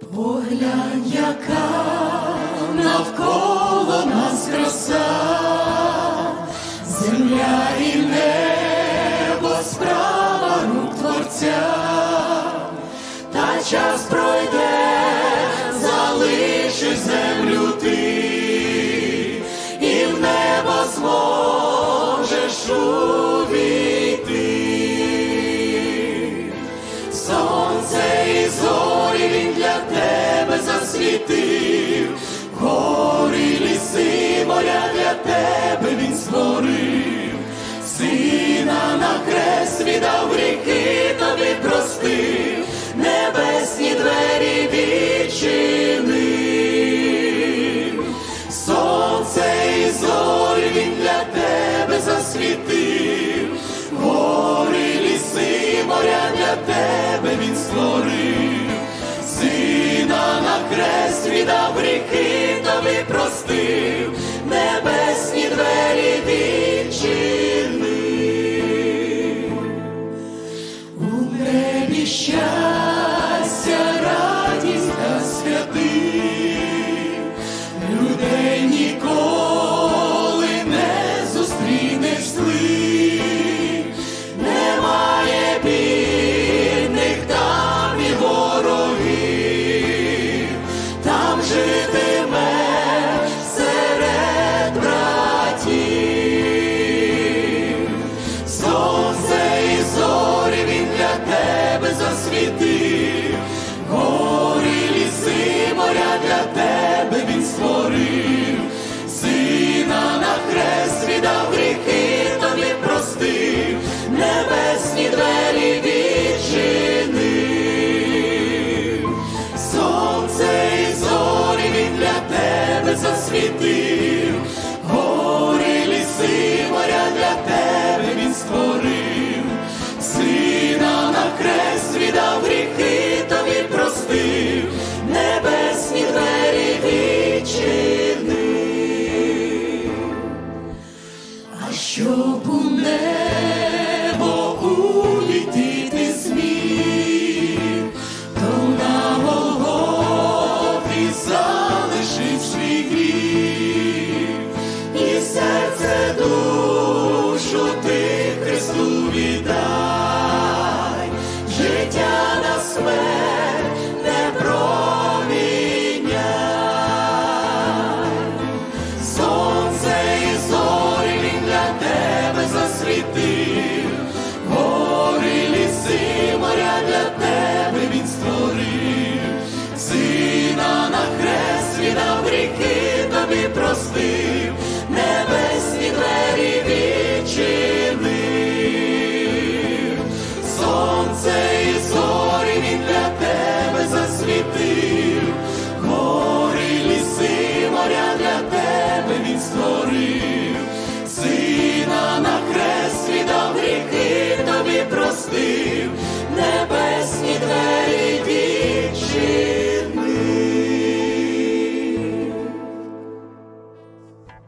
Поглянь, яка навколо нас краса, земля і небо справа рук творця, та час віддав гріхи, тобі простив, створив, сина на хрест віддав гріхи, тобі простив, небесні двері відчинив. Сонце і зорі він для тебе засвітив, щоб у небо увійти ти зміг, то на Голгофі залишив свій гріх, і серце душу ти Христу віддай, життя на смерть простив, небесні двері відчинив. Сонце і зорі він для тебе засвітив, гори, ліси, моря для тебе він створив, сина на хрест віддав гріхи, тобі простив, небесні двері